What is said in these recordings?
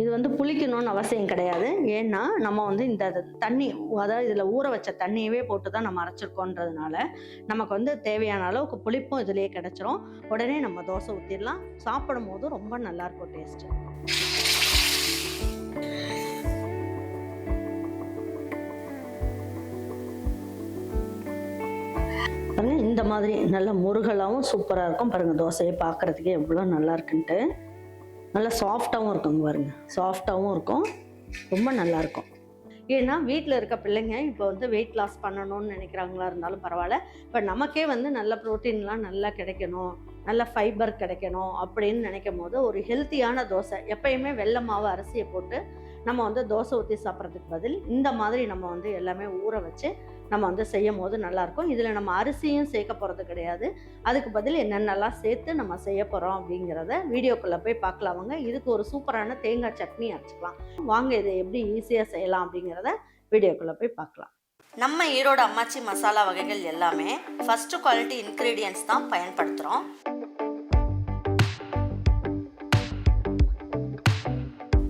இது வந்து புளிக்கணும்னு அவசியம் கிடையாது. ஏன்னா நம்ம வந்து இந்த தண்ணி அதாவது இதில் ஊற வச்ச தண்ணியவே போட்டு தான் நம்ம அரைச்சிருக்கோன்றதுனால நமக்கு வந்து தேவையான அளவுக்கு புளிப்பும் இதுலேயே கிடச்சிரும். உடனே நம்ம தோசை ஊற்றிடலாம் சாப்பிடும் போது ரொம்ப நல்லாயிருக்கும் டேஸ்ட்டு. பாருங்க இந்த மாதிரி நல்ல முருகலாகவும் சூப்பராக இருக்கும். பாருங்க தோசையை பார்க்கறதுக்கே எவ்வளோ நல்லா இருக்குன்ட்டு. நல்லா சாஃப்டாகவும் இருக்குங்க பாருங்க. சாஃப்டாகவும் இருக்கும். ரொம்ப நல்லா இருக்கும். ஏன்னா வீட்டில் இருக்க பிள்ளைங்க இப்போ வந்து வெயிட் லாஸ் பண்ணணும்னு நினைக்கிறாங்களா இருந்தாலும் பரவாயில்ல. இப்போ நமக்கே வந்து நல்ல ப்ரோட்டீன்லாம் நல்லா கிடைக்கணும். நல்ல ஃபைபர் கிடைக்கணும் அப்படின்னு நினைக்கும் போது ஒரு ஹெல்த்தியான தோசை எப்பயுமே வெள்ளை மாவு அரிசியை போட்டு நம்ம வந்து தோசை ஊற்றி சாப்பிட்றதுக்கு பதில் இந்த மாதிரி நம்ம வந்து எல்லாமே ஊற வச்சு நம்ம வந்து செய்யும் போது நல்லாயிருக்கும். இதில் நம்ம அரிசியும் சேர்க்க போகிறது கிடையாது. அதுக்கு பதில் என்னென்னலாம் சேர்த்து நம்ம செய்ய போகிறோம் அப்படிங்கிறத வீடியோக்குள்ளே போய் பார்க்கலாம் வாங்க. இதுக்கு ஒரு சூப்பரான தேங்காய் சட்னி அரைச்சிக்கலாம். வாங்க இதை எப்படி ஈஸியாக செய்யலாம் அப்படிங்கிறத வீடியோக்குள்ளே போய் பார்க்கலாம். நம்ம ஈரோடு அம்மாச்சி மசாலா வகைகள் எல்லாமே ஃபஸ்ட்டு குவாலிட்டி இன்க்ரீடியன்ஸ் தான் பயன்படுத்துகிறோம்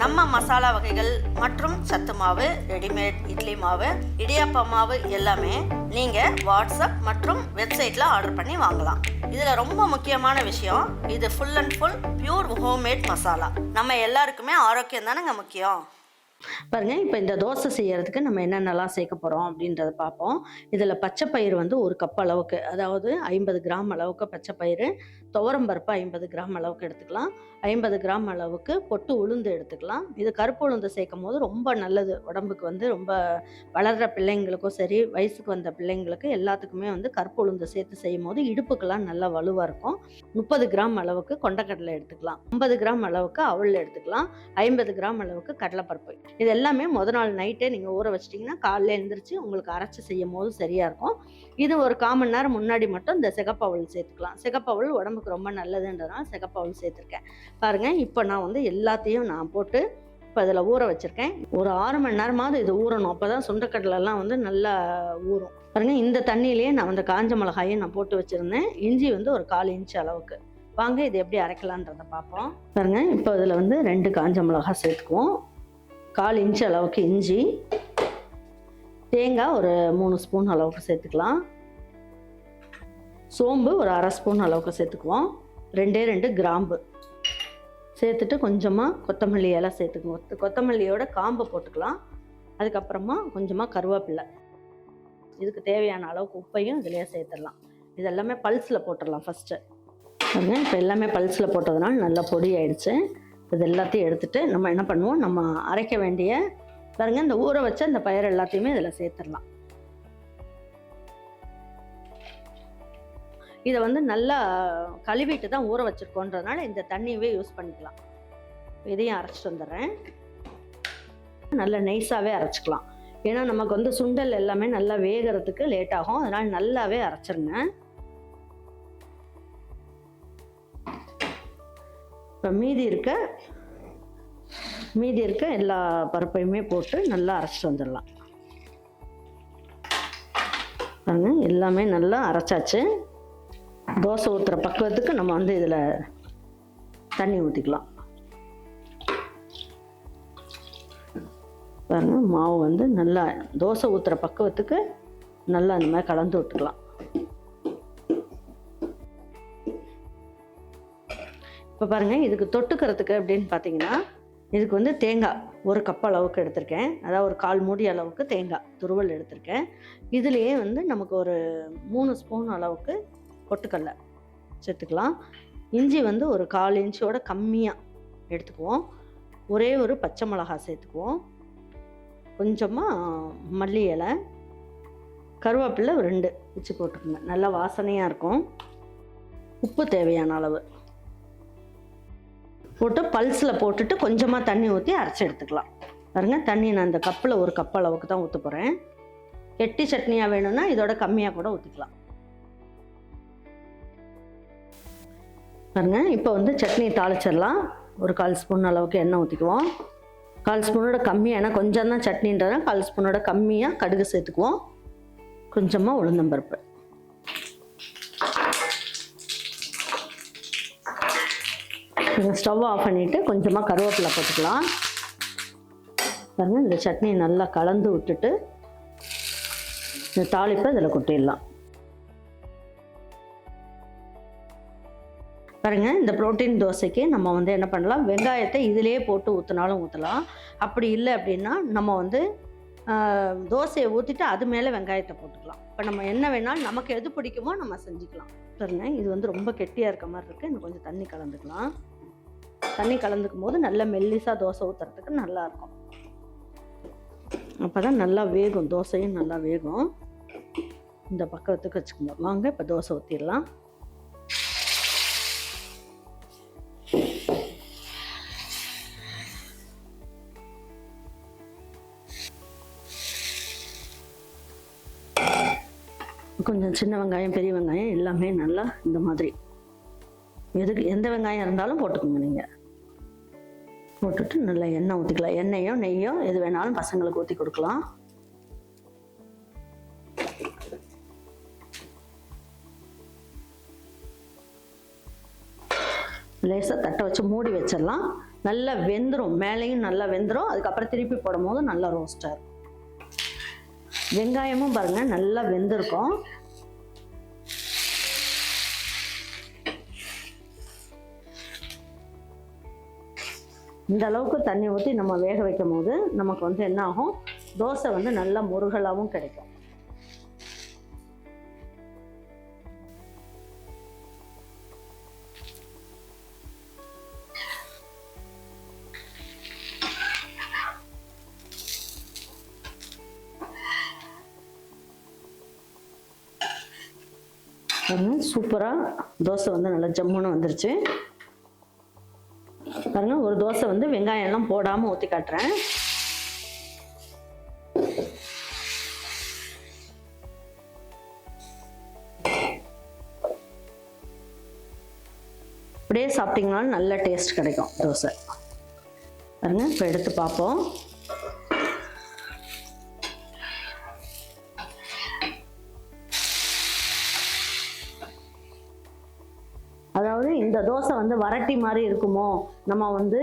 நம்ம மசாலா வகைகள் மற்றும் சத்து மாவு ரெடிமேட் இட்லி மாவு இடியாப்ப மாவு எல்லாமே நீங்கள் வாட்ஸ்அப் மற்றும் வெப்சைட்டில் ஆர்டர் பண்ணி வாங்கலாம். இதில் ரொம்ப முக்கியமான விஷயம் இது full and full pure homemade masala நம்ம எல்லாருக்குமே ஆரோக்கியம் தானேங்க முக்கியம்? பாருங்க இப்போ இந்த தோசை செய்யறதுக்கு நம்ம என்னென்னலாம் சேர்க்க போகிறோம் அப்படின்றத பார்ப்போம். இதில் பச்சை பயிறு வந்து ஒரு கப் அளவுக்கு அதாவது ஐம்பது கிராம் அளவுக்கு பச்சை பயிறு துவரம் பருப்பு ஐம்பது கிராம் அளவுக்கு எடுத்துக்கலாம். ஐம்பது கிராம் அளவுக்கு பொட்டு உளுந்து எடுத்துக்கலாம். இது கருப்பு உளுந்து சேர்க்கும் போது ரொம்ப நல்லது. உடம்புக்கு வந்து ரொம்ப வளர்கிற பிள்ளைங்களுக்கும் சரி வயசுக்கு வந்த பிள்ளைங்களுக்கு எல்லாத்துக்குமே வந்து கருப்பு உளுந்து சேர்த்து செய்யும் போது இடுப்புக்கெல்லாம் நல்லா வலுவாக இருக்கும். முப்பது கிராம் அளவுக்கு கொண்டக்கடலை எடுத்துக்கலாம். ஐம்பது கிராம் அளவுக்கு அவள் எடுத்துக்கலாம். ஐம்பது கிராம் அளவுக்கு கடலைப்பருப்பு. இது எல்லாமே முத நாள் நைட்டே நீங்கள் ஊற வச்சிட்டிங்கன்னா காலையில் எழுந்திரிச்சு உங்களுக்கு அரைச்சி செய்யும் போது சரியாக இருக்கும். இது ஒரு காமன் நேரம் முன்னாடி மட்டும் இந்த சிகப்பவள் சேர்த்துக்கலாம். சிகப்பவல் உடம்புக்கு ரொம்ப நல்லதுன்றதுனால சிகப்பாவும் சேர்த்துருக்கேன். பாருங்கள் இப்போ நான் வந்து எல்லாத்தையும் நான் போட்டு இப்போ இதில் ஊற வச்சுருக்கேன். ஒரு ஆறு மணி நேரமாவது இது ஊறணும். அப்போ தான் சுண்டக்கடலைலாம் வந்து நல்லா ஊறும். பாருங்கள் இந்த தண்ணியிலேயே நான் வந்து காஞ்ச மிளகாயும் நான் போட்டு வச்சுருந்தேன். இஞ்சி வந்து ஒரு கால் இன்ச் அளவுக்கு. வாங்க இது எப்படி அரைக்கலான்றதை பார்ப்போம். பாருங்க இப்போ இதில் வந்து ரெண்டு காஞ்ச மிளகா சேர்த்துக்குவோம். கால் இன்ச் அளவுக்கு இஞ்சி. தேங்காய் ஒரு மூணு ஸ்பூன் அளவுக்கு சேர்த்துக்கலாம். சோம்பு ஒரு அரை ஸ்பூன் அளவுக்கு சேர்த்துக்குவோம். ரெண்டே ரெண்டு கிராம்பு. சேர்த்துட்டு கொஞ்சமாக கொத்தமல்லி இலை சேர்த்துக்குவோம். கொத்தமல்லியோட காம்பை போட்டுக்கலாம். அதுக்கப்புறமா கொஞ்சமாக கருவேப்பிலை. இதுக்கு தேவையான அளவுக்கு உப்பையும் இதிலேயே சேர்த்துடலாம். இது எல்லாமே பல்ஸில் போட்டுடலாம் ஃபஸ்ட்டு பாருங்க இப்போ எல்லாமே பல்ஸில் போட்டதுனால நல்லா பொடி ஆயிடுச்சு. இது எல்லாத்தையும் எடுத்துகிட்டு நம்ம என்ன பண்ணுவோம்? நம்ம அரைக்க வேண்டிய பாருங்க இந்த ஊற வச்ச இந்த பயிர் எல்லாத்தையுமே இதில் சேர்த்துடலாம். இதை வந்து நல்லா கழுவிட்டு தான் ஊற வச்சிருக்கோன்றதுனால இந்த தண்ணியவே யூஸ் பண்ணிக்கலாம். இதையும் அரைச்சிட்டு வந்துடுறேன். நல்லா நைஸாகவே அரைச்சிக்கலாம். ஏன்னா நமக்கு வந்து சுண்டல் எல்லாமே நல்லா வேகிறதுக்கு லேட் ஆகும். அதனால் நல்லாவே அரைச்சிருங்க. இப்போ மீதி இருக்க மீதி இருக்க எல்லா பருப்பையுமே போட்டு நல்லா அரைச்சிட்டு வந்துடலாம். பாருங்க எல்லாமே நல்லா அரைச்சாச்சு. தோசை ஊற்றுற பக்குவத்துக்கு நம்ம வந்து இதில் தண்ணி ஊற்றிக்கலாம் பாருங்க மாவு வந்து நல்லா தோசை ஊற்றுற பக்குவத்துக்கு நல்லா அந்த மாதிரி கலந்து விட்டுக்கலாம். இப்போ பாருங்கள் இதுக்கு தொட்டுக்கிறதுக்கு அப்படின்னு பார்த்தீங்கன்னா இதுக்கு வந்து தேங்காய் ஒரு கப் அளவுக்கு எடுத்திருக்கேன். அதாவது ஒரு கால் மூடி அளவுக்கு தேங்காய் துருவல் எடுத்திருக்கேன். இதுலேயே வந்து நமக்கு ஒரு மூணு ஸ்பூன் அளவுக்கு பொட்டுக்கடலை சேர்த்துக்கலாம். இஞ்சி வந்து ஒரு கால் இன்ச்சோட கம்மியாக எடுத்துக்குவோம். ஒரே ஒரு பச்சை மிளகா சேர்த்துக்குவோம். கொஞ்சமாக மல்லி இலை கருவேப்பிலை ரெண்டு வச்சு போட்டுக்கோங்க. நல்லா வாசனையாக இருக்கும். உப்பு தேவையான அளவு. போட்டு பல்ஸில் போட்டுட்டு கொஞ்சமாக தண்ணி ஊற்றி அரைச்சி எடுத்துக்கலாம். பாருங்க தண்ணி நான் இந்த கப்பில் ஒரு கப் அளவுக்கு தான் ஊற்ற போகிறேன் கெட்டி சட்னியாக வேணும்னா இதோட கம்மியாக கூட ஊற்றிக்கலாம் பாருங்க இப்போ வந்து சட்னி தாளிச்சிடலாம். ஒரு கால் ஸ்பூன் அளவுக்கு எண்ணெய் ஊற்றிக்குவோம் கால் ஸ்பூனோட கம்மியாக ஏன்னா கொஞ்சம் தான் சட்னின்றத கால் ஸ்பூனோட கம்மியாக கடுகு சேர்த்துக்குவோம். கொஞ்சமாக உளுந்தம்பருப்பு ஸ்டவ் ஆஃப் பண்ணிவிட்டு கொஞ்சமாக கருவேப்பிலை போட்டுக்கலாம். பாருங்கள் இந்த சட்னியை நல்லா கலந்து விட்டுட்டு இந்த தாளிப்பை இதில் கொட்டிடலாம். பாருங்கள் இந்த புரோட்டீன் தோசைக்கு நம்ம வந்து என்ன பண்ணலாம்? வெங்காயத்தை இதிலேயே போட்டு ஊற்றினாலும் ஊற்றலாம் அப்படி இல்லை அப்படின்னா நம்ம வந்து தோசையை ஊற்றிட்டு அது மேலே வெங்காயத்தை போட்டுக்கலாம். இப்போ நம்ம என்ன வேணாலும் நமக்கு எது பிடிக்குமோ நம்ம செஞ்சுக்கலாம். பாருங்க இது வந்து ரொம்ப கெட்டியாக இருக்க மாதிரி இருக்குது இன்னும் கொஞ்சம் தண்ணி கலந்துக்கலாம். தண்ணி கலந்துக்கும் போது நல்ல மெல்லிசாக தோசை ஊற்றுறதுக்கு நல்லாயிருக்கும் அப்போ தான் நல்லா வேகும். தோசையும் நல்லா வேகும். இந்த பக்கத்துக்கு வச்சுக்கோங்க. வாங்க இப்போ தோசை ஊற்றிடலாம் கொஞ்சம் சின்ன வெங்காயம் பெரிய வெங்காயம் எல்லாமே நல்லா இந்த மாதிரி. எதுக்கு எந்த வெங்காயம் இருந்தாலும் போட்டுக்கோங்க நீங்கள் போட்டுட்டு நல்லா எண்ணெய் ஊற்றிக்கலாம் எண்ணெயோ நெய்யோ எது வேணாலும் பசங்களுக்கு ஊற்றி கொடுக்கலாம். லேசாக தட்டை வச்சு மூடி வச்சிடலாம். நல்லா வெந்துடும் மேலேயும் நல்லா வெந்துடும் அதுக்கப்புறம் திருப்பி போடும் போது நல்லா ரோஸ்டாக இருக்கும். வெங்காயமும் பாருங்க நல்லா வெந்திருக்கும். இந்த அளவுக்கு தண்ணி ஊற்றி நம்ம வேக வைக்கும் போது நமக்கு வந்து என்ன ஆகும்? தோசை வந்து நல்லா முருகலாகவும் கிடைக்கும். பாருங்க சூப்பராக தோசை வந்து நல்லா ஜம்முன்னு வந்துருச்சு. பாருங்க ஒரு தோசை வந்து வெங்காயம் எல்லாம் போடாமல் ஊற்றி காட்டுறேன். அப்படியே சாப்பிட்டீங்கனாலும் நல்ல டேஸ்ட் கிடைக்கும் தோசை. பாருங்க இப்போ எடுத்து பார்ப்போம். இந்த தோசை வந்து வரட்டி மாதிரி இருக்குமோ? நம்ம வந்து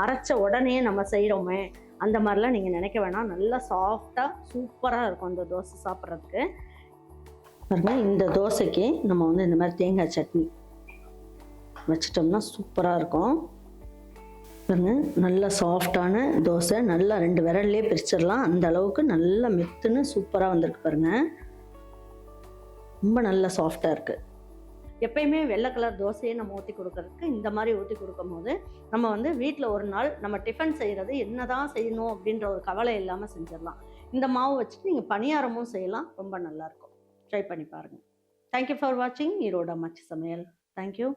அரைச்ச உடனே நம்ம செய்கிறோமே அந்த மாதிரிலாம் நீங்கள் நினைக்க வேணாம். நல்லா சாஃப்டாக சூப்பராக இருக்கும் இந்த தோசை சாப்பிட்றதுக்கு. பாருங்க இந்த தோசைக்கு நம்ம வந்து இந்த மாதிரி தேங்காய் சட்னி வச்சிட்டோம்னா சூப்பராக இருக்கும். பாருங்க நல்ல சாஃப்டான தோசை நல்லா ரெண்டு விரல்லே பிரிச்சிடலாம். அந்த அளவுக்கு நல்லா மெத்துன்னு சூப்பராக வந்திருக்கு பாருங்க. ரொம்ப நல்லா சாஃப்டாக இருக்குது எப்பயுமே வெள்ளை கலர் தோசையை நம்ம ஊற்றி கொடுக்கறதுக்கு இந்த மாதிரி ஊற்றி கொடுக்கும்போது நம்ம வந்து வீட்டில் ஒரு நாள் நம்ம டிஃபன் செய்கிறது என்னதான் செய்யணும் அப்படின்ற ஒரு கவலை இல்லாமல் செஞ்சிடலாம். இந்த மாவு வச்சுட்டு நீங்கள் பணியாரமும் செய்யலாம். ரொம்ப நல்லாயிருக்கும் ட்ரை பண்ணி பாருங்கள் தேங்க்யூ ஃபார் வாட்சிங் ஈரோட மச்சி சமையல். தேங்க்யூ